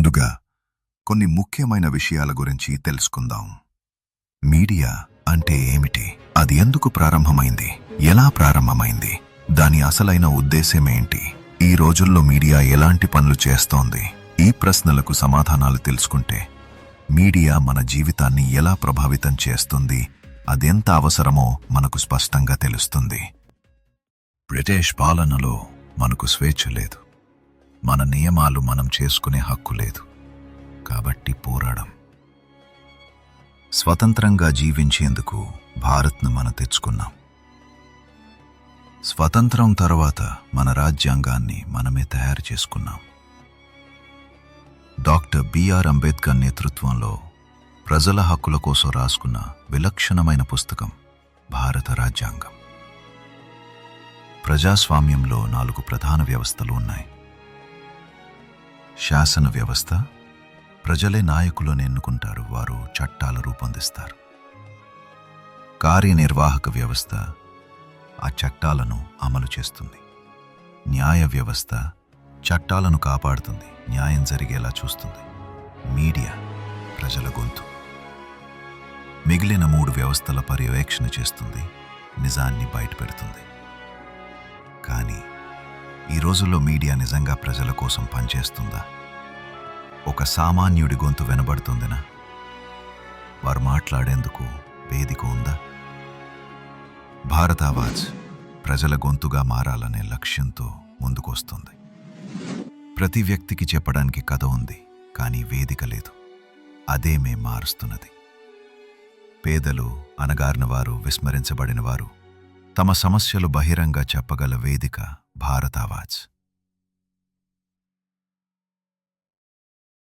ముందుగా కొన్ని ముఖ్యమైన విషయాల గురించి తెలుసుకుందాం. మీడియా అంటే ఏమిటి? అది ఎందుకు ప్రారంభమైంది? ఎలా ప్రారంభమైంది? దాని అసలైన ఉద్దేశమేంటి ఈ రోజుల్లో మీడియా ఎలాంటి పనులు చేస్తోంది? ఈ ప్రశ్నలకు సమాధానాలు తెలుసుకుంటే మీడియా మన జీవితాన్ని ఎలా ప్రభావితం చేస్తుంది? అదెంత అవసరమో మనకు స్పష్టంగా తెలుస్తుంది. బ్రిటిష్ పాలనలో మనకు స్వేచ్ఛ లేదు. మన నియమాలు మనం చేసుకునే హక్కు లేదు. కాబట్టి పోరాడం. స్వతంత్రంగా జీవించేందుకు భారత్ను మనం తెచ్చుకున్నాం. స్వతంత్రం తర్వాత మన రాజ్యాంగాన్ని మనమే తయారు చేసుకున్నాం. డాక్టర్ బిఆర్ అంబేద్కర్ నేతృత్వంలో ప్రజల హక్కుల కోసం రాసుకున్న విలక్షణమైన పుస్తకం భారత రాజ్యాంగం. ప్రజాస్వామ్యంలో నాలుగు ప్రధాన వ్యవస్థలు ఉన్నాయి. శాసన వ్యవస్థ ప్రజలే నాయకులను ఎన్నుకుంటారు వారు చట్టాలు రూపొందిస్తారు. కార్యనిర్వాహక వ్యవస్థ ఆ చట్టాలను అమలు చేస్తుంది. న్యాయ వ్యవస్థ చట్టాలను కాపాడుతుంది న్యాయం జరిగేలా చూస్తుంది. మీడియా ప్రజల గొంతు. మిగిలిన మూడు వ్యవస్థల పర్యవేక్షణ చేస్తుంది నిజాన్ని బయటపెడుతుంది. కానీ ఈ రోజుల్లో మీడియా నిజంగా ప్రజల కోసం పనిచేస్తుందా? ఒక సామాన్యుడి గొంతు వినబడుతుందినా? వారు మాట్లాడేందుకు వేదిక ఉందా? భారత్ ఆవాజ్ ప్రజల గొంతుగా మారాలనే లక్ష్యంతో ముందుకొస్తుంది. ప్రతి వ్యక్తికి చెప్పడానికి కథ ఉంది కానీ వేదిక లేదు. అదేమే మారుస్తున్నది. పేదలు అనగారిన వారు విస్మరించబడిన వారు తమ సమస్యలు బహిరంగ చెప్పగల వేదిక భారతావాజ్